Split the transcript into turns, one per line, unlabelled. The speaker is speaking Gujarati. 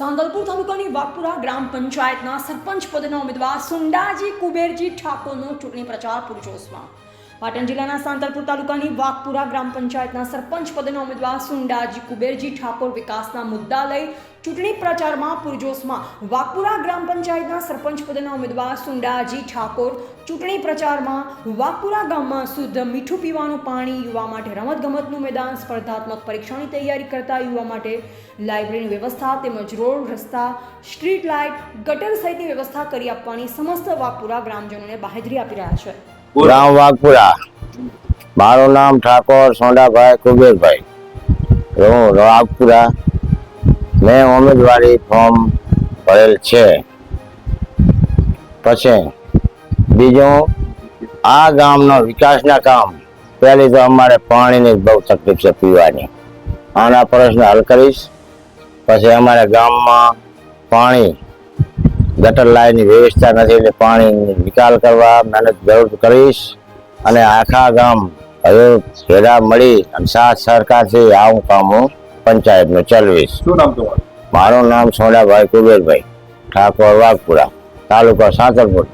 સાંતલપુર તાલુકાની વાઘપુરા ગ્રામ પંચાયતના સરપંચ પદના ઉમેદવાર સુંડાજી કુબેરજી ઠાકોરનો ચૂંટણી પ્રચાર પૂરજોશમાં. પાટણ જિલ્લાના સાંતલપુર તાલુકાની વાઘપુરા ગ્રામ પંચાયતના સરપંચ પદના ઉમેદવાર સુંડાજી કુબેરજી ઠાકોર વિકાસના મુદ્દા લઈ ચૂંટણી પ્રચારમાં પૂરજોશમાં. વાઘપુરા ગ્રામ પંચાયતના સરપંચ પદના ઉમેદવાર સુંડાજી ઠાકોર ચૂંટણી પ્રચારમાં વાઘપુરા ગામમાં શુદ્ધ મીઠું પીવાનું પાણી, યુવા માટે રમતગમતનું મેદાન, સ્પર્ધાત્મક પરીક્ષાની તૈયારી કરતા યુવા માટે લાઇબ્રેરીની વ્યવસ્થા તેમજ રોડ, રસ્તા, સ્ટ્રીટ લાઇટ, ગટર સહિતની વ્યવસ્થા કરી આપવાની સમસ્ત વાઘપુરા ગ્રામજનોને બાહેધરી આપી રહ્યા છે.
ગામ વાઘપુરા. મારું નામ ઠાકોર સોંડાભાઈ કુબેરભાઈ. હું વાઘપુરા. મેં ઉમેદવારી ફોર્મ ભરેલ છે. પછી બીજું, આ ગામનો વિકાસના કામ. પહેલી તો અમારે પાણીની બહુ તકલીફ છે પીવાની. આના પ્રશ્ન હલ કરીશ. પછી અમારા ગામમાં પાણી ગટર લાઈનની વ્યવસ્થા નથી એટલે પાણીની નિકાલ કરવા મહેનત જરૂર કરીશ અને આખા ગામ હવે ભેગા મળી અને સાથ સરકારથી આવું કામ હું પંચાયતનું ચલાવીશ.
શું નામ તમારું?
મારું નામ સોડાભાઈ કુબેરભાઈ ઠાકોર વાઘપુરા તાલુકો સાંતલપુર